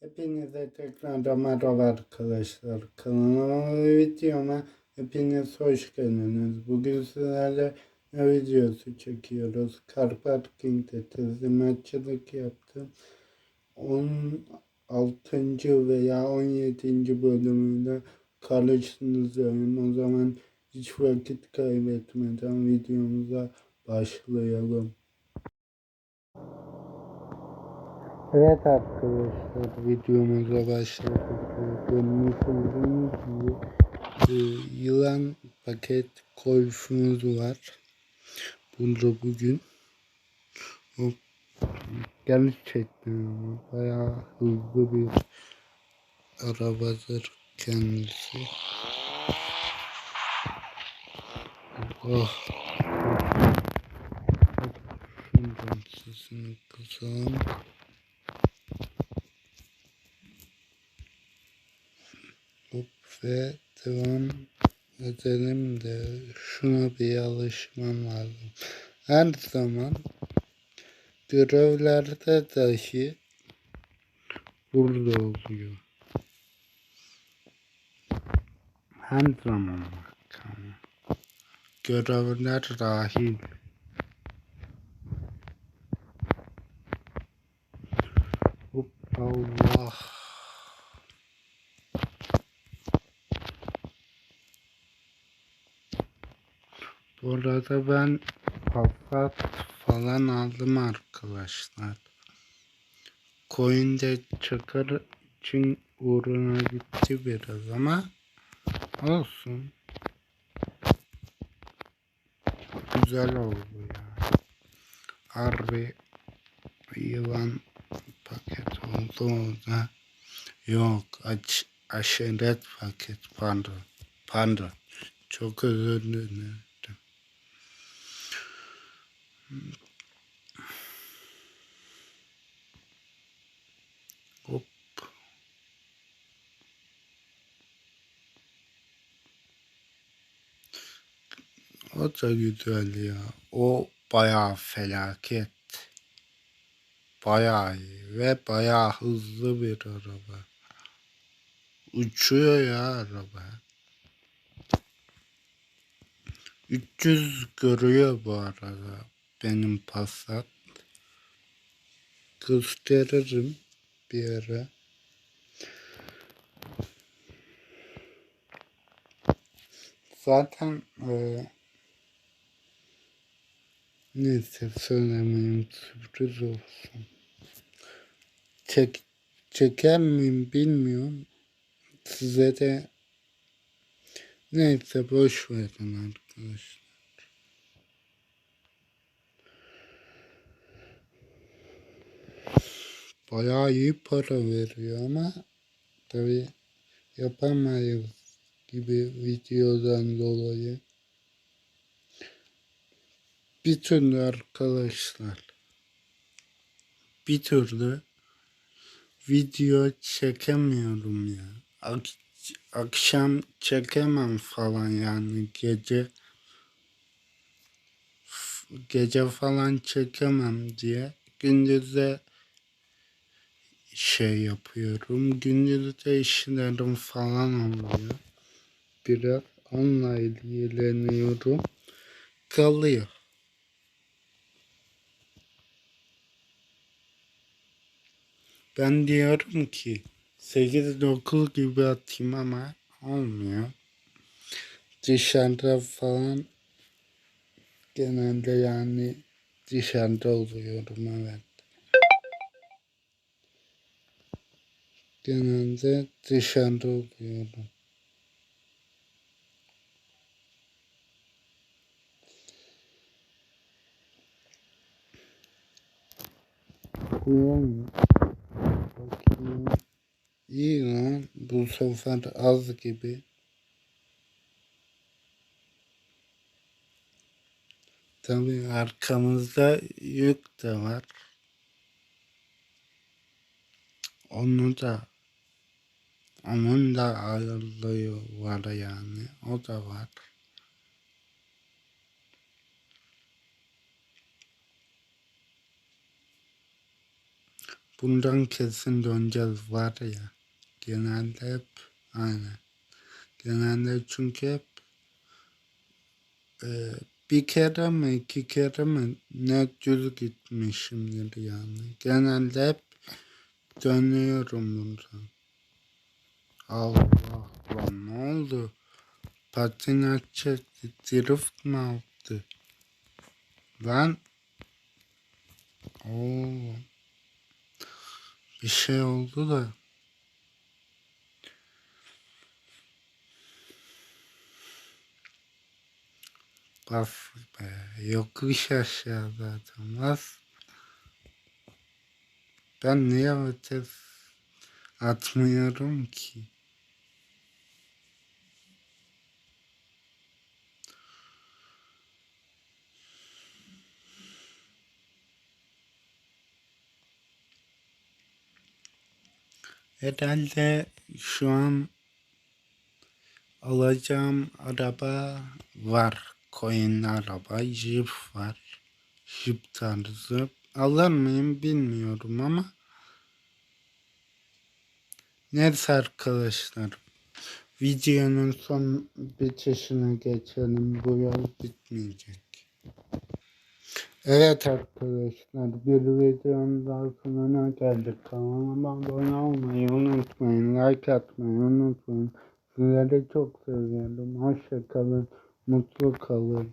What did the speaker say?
Hepinize tekrardan merhaba arkadaşlar. Kanalıma ve videoma hepiniz hoş geldiniz. Bugün sizlerle ne videosu çekiyoruz? Car Parking'de teslimatçılık yaptım. 16. veya 17. bölümüyle karşınızdayım. O zaman hiç vakit kaybetmeden videomuza başlayalım. Evet arkadaşlar videomuza başladık. Görmüş gibi e, yılan paket golfümüz var. Burada bugün gerçekten bayağı hızlı bir arabadır kendisi. Oh. Şundan sesini kısalım. Hop ve devam edelim de şuna bir alışmam lazım. Her zaman görevlerde dahi burada oluyor. Her zaman bak. Görevler dahil. Allah. Bu arada ben Passat falan aldım arkadaşlar. Coin'de çakar için uğruna gitti biraz ama olsun. Güzel oldu ya. Harbi yılan paket oldu orada. Yok aç, aşiret paket pardon. Pardon. Çok özür dilerim. Hop. O da güzel ya. O bayağı felaket. Bayağı iyi ve bayağı hızlı bir araba. Uçuyor ya araba. 300 görüyor bu arada benim Passat. Gösteririm bir ara. Zaten e, neyse söylemeyeyim sürpriz olsun. Çek, çeker miyim bilmiyorum. Size de neyse boş verin arkadaşlar. Bayağı iyi para veriyor ama tabi yapamayız gibi videodan dolayı. Bir türlü arkadaşlar bir türlü video çekemiyorum ya. Ak- akşam çekemem falan yani gece gece falan çekemem diye gündüzde şey yapıyorum. Gündüzde işlerim falan oluyor. Biraz onunla ilgileniyorum. Kalıyor. Ben diyorum ki 8-9 gibi atayım ama olmuyor. Dışarıda falan genelde yani dışarıda oluyorum evet. Genelde dışarıda oluyorum. Kullanmıyor. Bakayım. İyi lan. Bu sefer az gibi. Tabii arkamızda yük de var. Onu da onun da ağırlığı var yani. O da var. Bundan kesin döneceğiz var ya. Genelde hep aynen. Genelde çünkü hep e, bir kere mi iki kere mi ne düz gitmişimdir yani. Genelde hep dönüyorum bundan. Allah lan ne oldu? Patin açacaktı. Drift mi yaptı? Lan. Oo. Bir şey oldu da. Bas be. Yokuş aşağı zaten. Ben niye vites atmıyorum ki? Herhalde şu an alacağım araba var. Coin araba, Jeep var. Jeep tarzı. Alır mıyım bilmiyorum ama Neyse arkadaşlar. Videonun son bitişine geçelim. Bu yol bitmeyecek. Evet arkadaşlar bir videonun daha sonuna geldik. Kanalıma abone olmayı unutmayın. Like atmayı unutmayın. Sizleri çok seviyorum. Hoşça kalın. Mutlu kalın.